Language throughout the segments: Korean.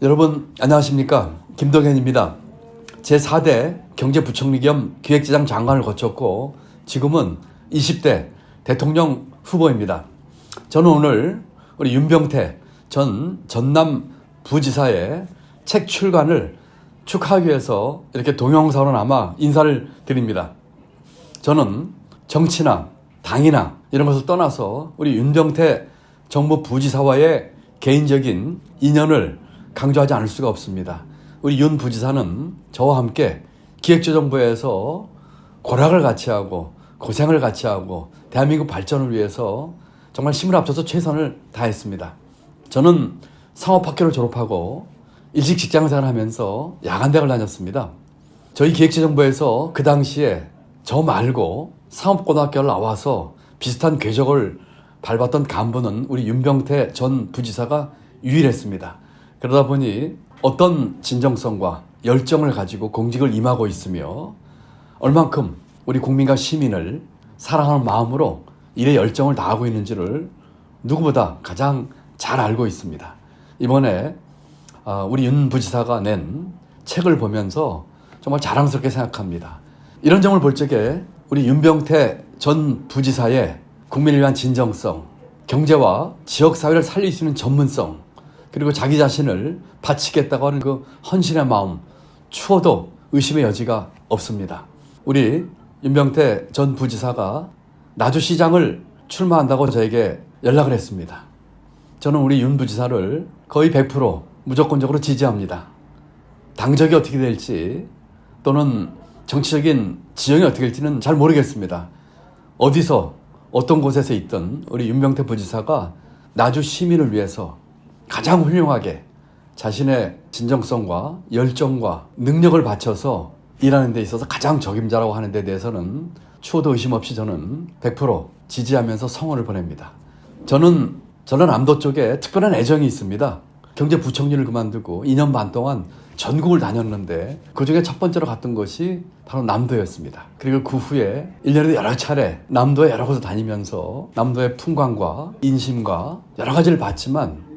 여러분 안녕하십니까 김동현입니다. 제4대 경제부총리 겸 기획재정 장관을 거쳤고 지금은 20대 대통령 후보입니다. 저는 오늘 우리 윤병태 전 전남 부지사의 책 출간을 축하하기 위해서 이렇게 동영상으로 남아 인사를 드립니다. 저는 정치나 당이나 이런 것을 떠나서 우리 윤병태 정부 부지사와의 개인적인 인연을 강조하지 않을 수가 없습니다. 우리 윤 부지사는 저와 함께 기획재정부에서 고락을 같이 하고 고생을 같이 하고 대한민국 발전을 위해서 정말 힘을 합쳐서 최선을 다했습니다. 저는 상업학교를 졸업하고 일식 직장 생활을 하면서 야간대학을 다녔습니다. 저희 기획재정부에서 그 당시에 저 말고 상업고등학교를 나와서 비슷한 궤적을 밟았던 간부는 우리 윤병태 전 부지사가 유일했습니다. 그러다 보니 어떤 진정성과 열정을 가지고 공직을 임하고 있으며 얼만큼 우리 국민과 시민을 사랑하는 마음으로 일에 열정을 다하고 있는지를 누구보다 가장 잘 알고 있습니다. 이번에 아, 우리 윤 부지사가 낸 책을 보면서 정말 자랑스럽게 생각합니다. 이런 점을 볼 적에 우리 윤병태 전 부지사의 국민을 위한 진정성, 경제와 지역사회를 살릴 수 있는 전문성, 그리고 자기 자신을 바치겠다고 하는 그 헌신의 마음, 추워도 의심의 여지가 없습니다. 우리 윤병태 전 부지사가 나주시장을 출마한다고 저에게 연락을 했습니다. 저는 우리 윤 부지사를 거의 100% 무조건적으로 지지합니다. 당적이 어떻게 될지 또는 정치적인 지형이 어떻게 될지는 잘 모르겠습니다. 어디서 어떤 곳에서 있던 우리 윤병태 부지사가 나주 시민을 위해서 가장 훌륭하게 자신의 진정성과 열정과 능력을 바쳐서 일하는 데 있어서 가장 적임자라고 하는 데 대해서는 추호도 의심 없이 저는 100% 지지하면서 성원을 보냅니다. 저는 전라남도 쪽에 특별한 애정이 있습니다. 경제부총리를 그만두고 2년 반 동안 전국을 다녔는데 그 중에 첫 번째로 갔던 것이 바로 남도였습니다. 그리고 그 후에 1년에 여러 차례 남도에 여러 곳을 다니면서 남도의 풍광과 인심과 여러 가지를 봤지만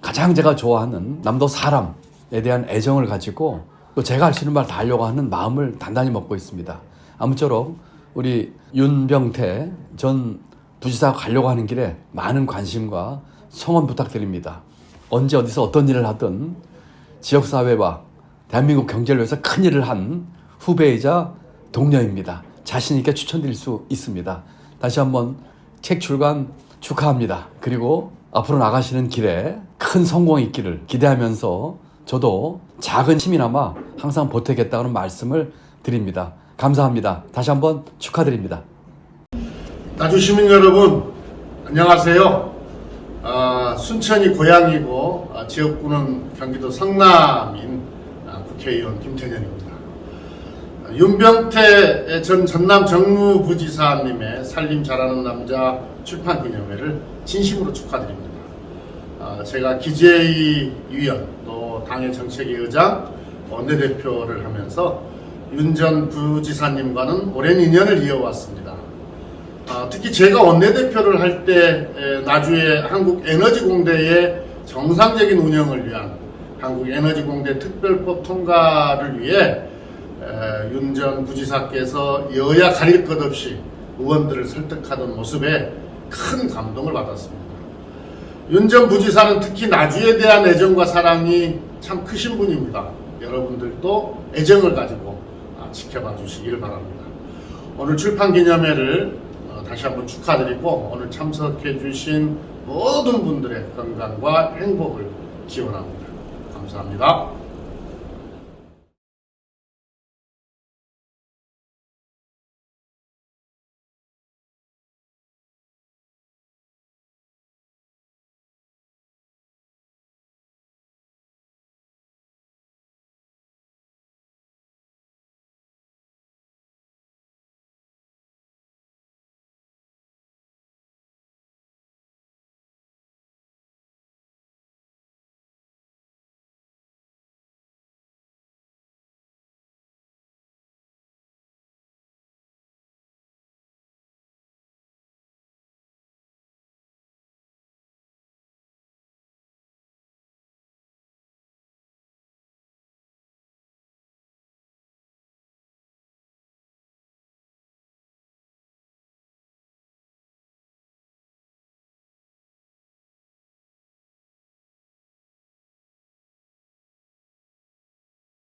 가장 제가 좋아하는 남도 사람에 대한 애정을 가지고 또 제가 할 수 있는 말 다 하려고 하는 마음을 단단히 먹고 있습니다. 아무쪼록 우리 윤병태 전 부지사 가려고 하는 길에 많은 관심과 성원 부탁드립니다. 언제 어디서 어떤 일을 하든 지역사회와 대한민국 경제를 위해서 큰 일을 한 후배이자 동료입니다. 자신있게 추천드릴 수 있습니다. 다시 한번 책 출간 축하합니다. 그리고 앞으로 나가시는 길에 큰 성공이 있기를 기대하면서 저도 작은 힘이나마 항상 보태겠다는 말씀을 드립니다. 감사합니다. 다시 한번 축하드립니다. 나주 시민 여러분 안녕하세요. 아, 순천이 고향이고 아, 지역구는 경기도 성남인 아, 국회의원 김태년입니다. 아, 윤병태 전 전남 정무부지사님의 살림 잘하는 남자 출판 기념회를 진심으로 축하드립니다. 아, 제가 기재위 위원 또 당의 정책위 의장 원내대표를 하면서 윤 전 부지사님과는 오랜 인연을 이어왔습니다. 아, 특히 제가 원내대표를 할 때 나주의 한국에너지공대의 정상적인 운영을 위한 한국에너지공대 특별법 통과를 위해 윤 전 부지사께서 여야 가릴 것 없이 의원들을 설득하던 모습에 큰 감동을 받았습니다. 윤 전 부지사는 특히 나주에 대한 애정과 사랑이 참 크신 분입니다. 여러분들도 애정을 가지고 아, 지켜봐 주시길 바랍니다. 오늘 출판 기념회를 어, 다시 한번 축하드리고 오늘 참석해 주신 모든 분들의 건강과 행복을 기원합니다. 감사합니다.